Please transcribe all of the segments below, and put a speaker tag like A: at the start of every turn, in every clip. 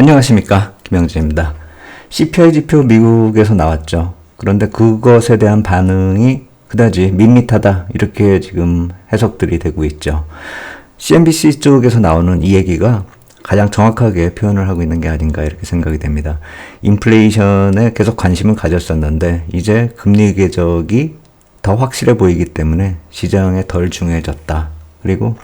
A: 안녕하십니까. 김영진입니다. CPI 지표 미국에서 나왔죠. 그런데 그것에 대한 반응이 그다지 밋밋하다. 이렇게 지금 해석들이 되고 있죠. CNBC 쪽에서 나오는 이 얘기가 가장 정확하게 표현을 하고 있는 게 아닌가 이렇게 생각이 됩니다. 인플레이션에 계속 관심을 가졌었는데 이제 금리 궤적이 더 확실해 보이기 때문에 시장에 덜 중요해졌다. 그리고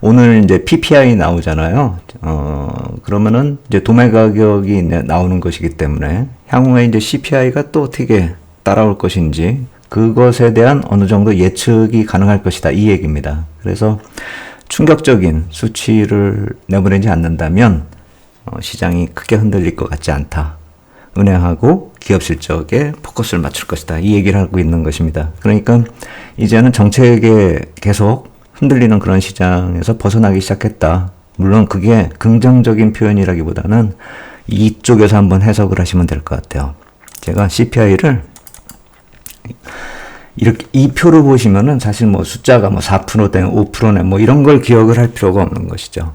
A: 오늘 이제 PPI 나오잖아요. 어, 그러면은 이제 도매 가격이 나오는 것이기 때문에 향후에 이제 CPI가 또 어떻게 따라올 것인지 그것에 대한 어느 정도 예측이 가능할 것이다. 이 얘기입니다. 그래서 충격적인 수치를 내보내지 않는다면 어, 시장이 크게 흔들릴 것 같지 않다. 은행하고 기업 실적에 포커스를 맞출 것이다. 이 얘기를 하고 있는 것입니다. 그러니까 이제는 정책에 계속 흔들리는 그런 시장에서 벗어나기 시작했다. 물론 그게 긍정적인 표현이라기보다는 이쪽에서 한번 해석을 하시면 될 것 같아요. 제가 CPI를 이렇게 이 표를 보시면은 사실 뭐 숫자가 뭐 4%대 5%네 뭐 이런 걸 기억을 할 필요가 없는 것이죠.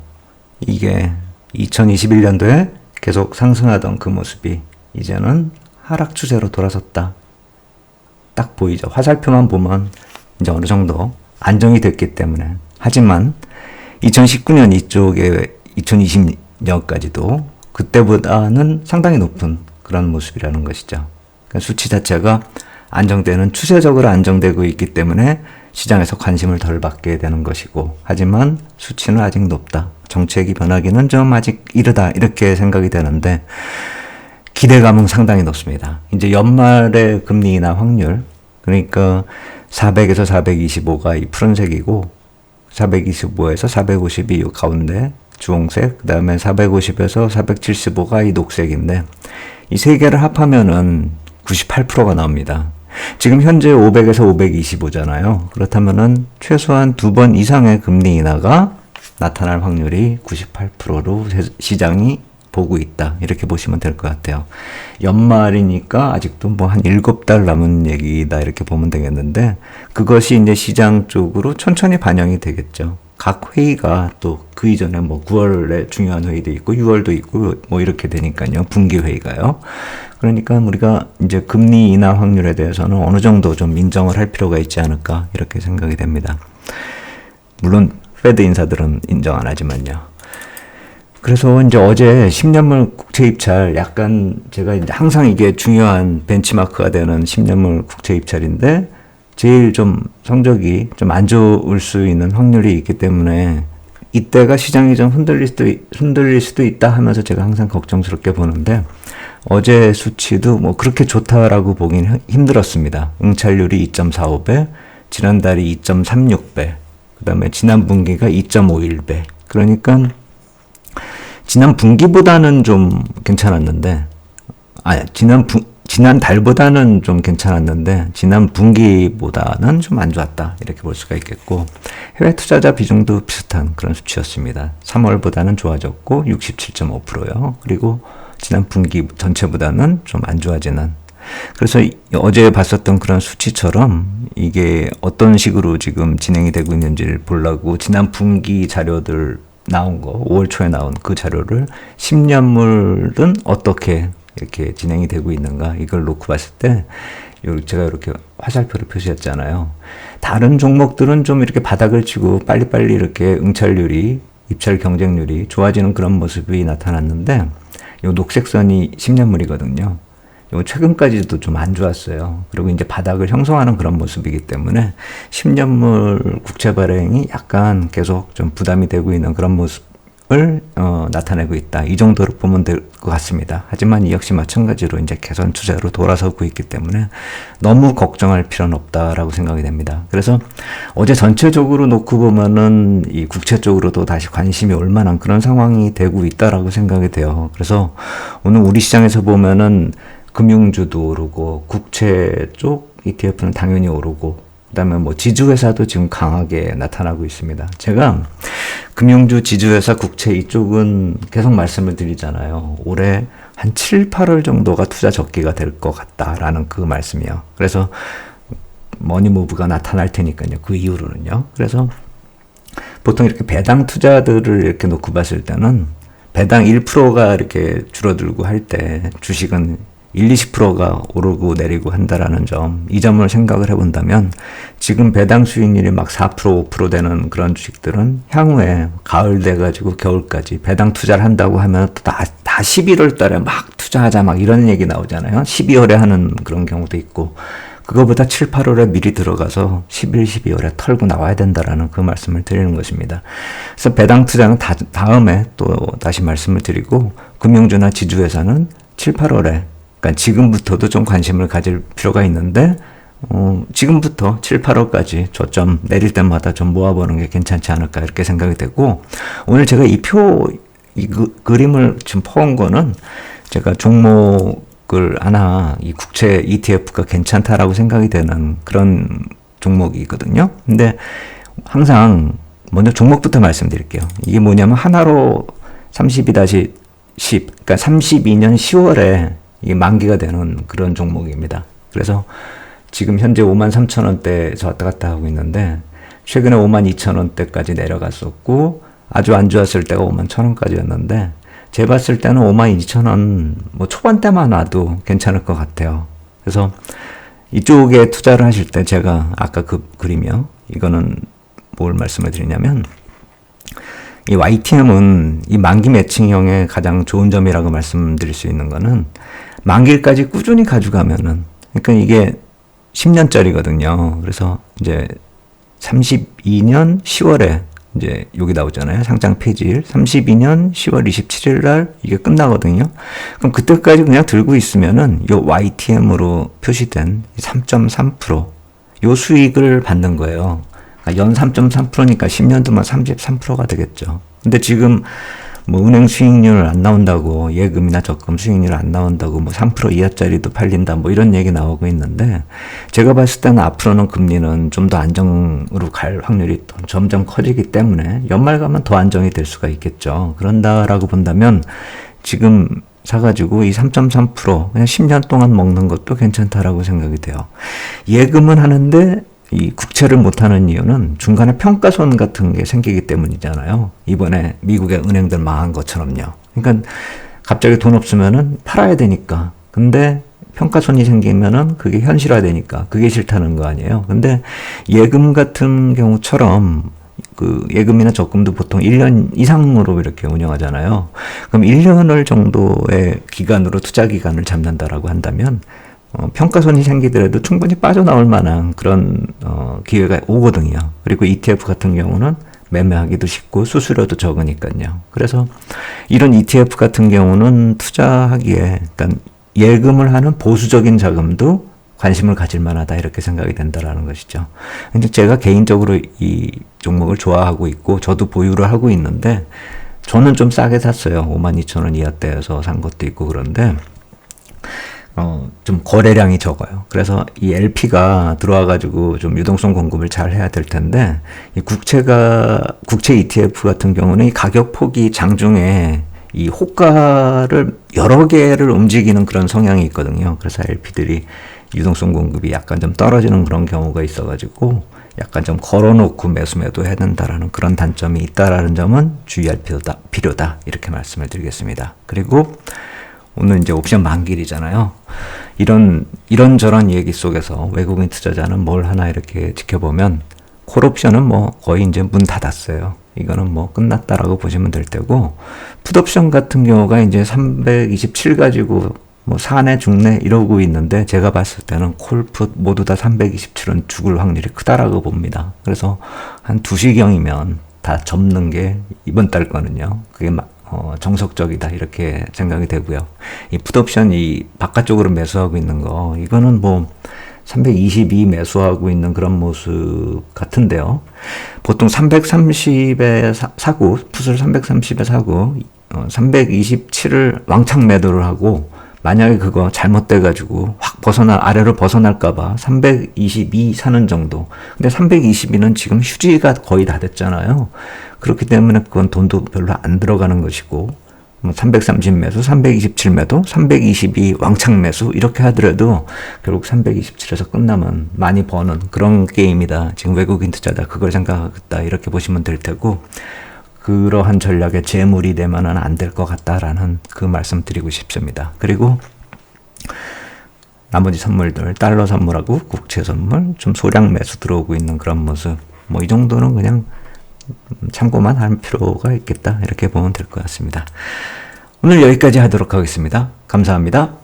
A: 이게 2021년도에 계속 상승하던 그 모습이 이제는 하락 추세로 돌아섰다. 딱 보이죠. 화살표만 보면 이제 어느 정도 안정이 됐기 때문에. 하지만 2019년 이쪽에 2020년까지도 그때보다는 상당히 높은 그런 모습이라는 것이죠. 그러니까 수치 자체가 안정되는 추세적으로 안정되고 있기 때문에 시장에서 관심을 덜 받게 되는 것이고 하지만 수치는 아직 높다. 정책이 변하기는 좀 아직 이르다 이렇게 생각이 되는데 기대감은 상당히 높습니다. 이제 연말의 금리 인하 확률 그러니까 400에서 425가 이 푸른색이고 425에서 452 가운데 주홍색, 그 다음에 450에서 475가 이 녹색인데 이 세 개를 합하면은 98%가 나옵니다. 지금 현재 500에서 525잖아요. 그렇다면은 최소한 두 번 이상의 금리 인하가 나타날 확률이 98%로 시장이 보고 있다. 이렇게 보시면 될 것 같아요. 연말이니까 아직도 뭐한 7달 남은 얘기다. 이렇게 보면 되겠는데, 그것이 이제 시장 쪽으로 천천히 반영이 되겠죠. 각 회의가 또 그 이전에 뭐 9월에 중요한 회의도 있고 6월도 있고 뭐 이렇게 되니까요. 분기 회의가요. 그러니까 우리가 이제 금리 인하 확률에 대해서는 어느 정도 좀 인정을 할 필요가 있지 않을까 이렇게 생각이 됩니다. 물론 페드 인사들은 인정 안 하지만요. 그래서 이제 어제 10년물 국채 입찰 약간 제가 이제 항상 이게 중요한 벤치마크가 되는 10년물 국채 입찰인데 제일 좀 성적이 좀 안 좋을 수 있는 확률이 있기 때문에 이때가 시장이 좀 흔들릴 수도, 흔들릴 수도 있다 하면서 제가 항상 걱정스럽게 보는데 어제 수치도 뭐 그렇게 좋다라고 보긴 힘들었습니다. 응찰률이 2.45배, 지난달이 2.36배, 그 다음에 지난 분기가 2.51배. 그러니까 지난 분기보다는 좀 괜찮았는데, 아, 지난 분, 지난 달보다는 좀 괜찮았는데, 지난 분기보다는 좀 안 좋았다. 이렇게 볼 수가 있겠고, 해외 투자자 비중도 비슷한 그런 수치였습니다. 3월보다는 좋아졌고, 67.5%요. 그리고 지난 분기 전체보다는 좀 안 좋아지는. 그래서 어제 봤었던 그런 수치처럼 이게 어떤 식으로 지금 진행이 되고 있는지를 보려고 지난 분기 자료들 나온 거, 5월 초에 나온 그 자료를 10년물은 어떻게 이렇게 진행이 되고 있는가 이걸 놓고 봤을 때 제가 이렇게 화살표를 표시했잖아요. 다른 종목들은 좀 이렇게 바닥을 치고 빨리빨리 이렇게 응찰률이 입찰 경쟁률이 좋아지는 그런 모습이 나타났는데 이 녹색선이 10년물이거든요. 최근까지도 좀 안 좋았어요. 그리고 이제 바닥을 형성하는 그런 모습이기 때문에 10년물 국채 발행이 약간 계속 좀 부담이 되고 있는 그런 모습을 어, 나타내고 있다. 이 정도로 보면 될 것 같습니다. 하지만 이 역시 마찬가지로 이제 개선 추세로 돌아서고 있기 때문에 너무 걱정할 필요는 없다라고 생각이 됩니다. 그래서 어제 전체적으로 놓고 보면은 이 국채 쪽으로도 다시 관심이 올 만한 그런 상황이 되고 있다라고 생각이 돼요. 그래서 오늘 우리 시장에서 보면은 금융주도 오르고 국채 쪽 ETF는 당연히 오르고 그다음에 뭐 지주회사도 지금 강하게 나타나고 있습니다. 제가 금융주, 지주회사, 국채 이쪽은 계속 말씀을 드리잖아요. 올해 한 7, 8월 정도가 투자 적기가 될 것 같다라는 그 말씀이요. 그래서 머니무브가 나타날 테니까요. 그 이후로는요. 그래서 보통 이렇게 배당 투자들을 이렇게 놓고 봤을 때는 배당 1%가 이렇게 줄어들고 할 때 주식은 1, 20%가 오르고 내리고 한다라는 점, 이 점을 생각을 해본다면 지금 배당 수익률이 막 4%, 5% 되는 그런 주식들은 향후에 가을 돼가지고 겨울까지 배당 투자를 한다고 하면 또 다, 다 11월 달에 막 투자하자 막 이런 얘기 나오잖아요. 12월에 하는 그런 경우도 있고. 그거보다 7, 8월에 미리 들어가서 11, 12월에 털고 나와야 된다라는 그 말씀을 드리는 것입니다. 그래서 배당 투자는 다, 다음에 또 다시 말씀을 드리고 금융주나 지주회사는 7, 8월에 그러니까 지금부터도 좀 관심을 가질 필요가 있는데 어, 지금부터 7, 8월까지 저점 내릴 때마다 좀 모아보는 게 괜찮지 않을까 이렇게 생각이 되고 오늘 제가 이 표, 이 그, 그림을 지금 퍼온 거는 제가 종목을 하나 이 국채 ETF가 괜찮다라고 생각이 되는 그런 종목이거든요. 근데 항상 먼저 종목부터 말씀드릴게요. 이게 뭐냐면 하나로 32-10, 그러니까 32년 10월에 이게 만기가 되는 그런 종목입니다. 그래서 지금 현재 5만 3천 원대에서 왔다 갔다 하고 있는데 최근에 5만 2천 원대까지 내려갔었고 아주 안 좋았을 때가 5만 1천 원까지였는데 제 봤을 때는 5만 2천 원 뭐 초반대만 와도 괜찮을 것 같아요. 그래서 이쪽에 투자를 하실 때 제가 아까 그 그림이요. 이거는 뭘 말씀을 드리냐면 이 YTM은 이 만기 매칭형의 가장 좋은 점이라고 말씀드릴 수 있는 거는 만기까지 꾸준히 가져가면은 그러니까 이게 10년짜리거든요. 그래서 이제 32년 10월에 이제 여기 나오잖아요. 상장 폐지일 32년 10월 27일 날 이게 끝나거든요. 그럼 그때까지 그냥 들고 있으면은 요 YTM으로 표시된 3.3%요 수익을 받는 거예요. 그러니까 연 3.3%니까 10년 동안 33%가 되겠죠. 근데 지금 뭐 은행 수익률 안 나온다고 예금이나 적금 수익률 안 나온다고 뭐 3% 이하짜리도 팔린다 뭐 이런 얘기 나오고 있는데 제가 봤을 때는 앞으로는 금리는 좀 더 안정으로 갈 확률이 점점 커지기 때문에 연말 가면 더 안정이 될 수가 있겠죠. 그런다라고 본다면 지금 사가지고 이 3.3% 그냥 10년 동안 먹는 것도 괜찮다라고 생각이 돼요. 예금은 하는데 이 국채를 못하는 이유는 중간에 평가손 같은 게 생기기 때문이잖아요. 이번에 미국의 은행들 망한 것처럼요. 그러니까 갑자기 돈 없으면은 팔아야 되니까. 근데 평가손이 생기면은 그게 현실화되니까 그게 싫다는 거 아니에요. 근데 예금 같은 경우처럼 그 예금이나 적금도 보통 1년 이상으로 이렇게 운영하잖아요. 그럼 1년을 정도의 기간으로 투자 기간을 잡는다라고 한다면 어, 평가손이 생기더라도 충분히 빠져나올 만한 그런 어, 기회가 오거든요. 그리고 ETF 같은 경우는 매매하기도 쉽고 수수료도 적으니까요. 그래서 이런 ETF 같은 경우는 투자하기에 그러니까 예금을 하는 보수적인 자금도 관심을 가질 만하다 이렇게 생각이 된다라는 것이죠. 근데 제가 개인적으로 이 종목을 좋아하고 있고 저도 보유를 하고 있는데 저는 좀 싸게 샀어요. 5만 2천 원 이하대에서 산 것도 있고 그런데 어, 좀 거래량이 적어요. 그래서 이 LP가 들어와가지고 좀 유동성 공급을 잘 해야 될 텐데, 이 국채가, 국채 ETF 같은 경우는 이 가격 폭이 장중에 이 호가를 여러 개를 움직이는 그런 성향이 있거든요. 그래서 LP들이 유동성 공급이 약간 좀 떨어지는 그런 경우가 있어가지고, 약간 좀 걸어놓고 매수 매도 해야 된다라는 그런 단점이 있다라는 점은 주의할 필요다, 필요다. 이렇게 말씀을 드리겠습니다. 그리고 오늘 이제 옵션 만길이잖아요. 이런 이런저런 얘기 속에서 외국인 투자자는 뭘 하나 이렇게 지켜보면 콜옵션은 뭐 거의 이제 문 닫았어요. 이거는 뭐 끝났다라고 보시면 될 테고 풋옵션 같은 경우가 이제 327 가지고 뭐 사내 중내 이러고 있는데 제가 봤을 때는 콜풋 모두 다 327은 죽을 확률이 크다라고 봅니다. 그래서 한 2시경이면 다 접는 게 이번 달 거는요. 그게 어, 정석적이다 이렇게 생각이 되고요. 이 풋옵션 이 바깥쪽으로 매수하고 있는 거 이거는 뭐 322 매수하고 있는 그런 모습 같은데요. 보통 330에 사, 고 풋을 330에 사고 어, 327을 왕창 매도를 하고 만약에 그거 잘못돼가지고 확 벗어날, 아래로 벗어날까봐 322 사는 정도. 근데 322는 지금 휴지가 거의 다 됐잖아요. 그렇기 때문에 그건 돈도 별로 안 들어가는 것이고, 330뭐 매수, 327 매도, 322 왕창 매수, 이렇게 하더라도 결국 327에서 끝나면 많이 버는 그런 게임이다. 지금 외국인 투자다. 그걸 생각하겠다. 이렇게 보시면 될 테고, 그러한 전략의 재물이 되면은 안 될 것 같다라는 그 말씀 드리고 싶습니다. 그리고 나머지 선물들 달러 선물하고 국채 선물 좀 소량 매수 들어오고 있는 그런 모습 뭐 이 정도는 그냥 참고만 할 필요가 있겠다 이렇게 보면 될 것 같습니다. 오늘 여기까지 하도록 하겠습니다. 감사합니다.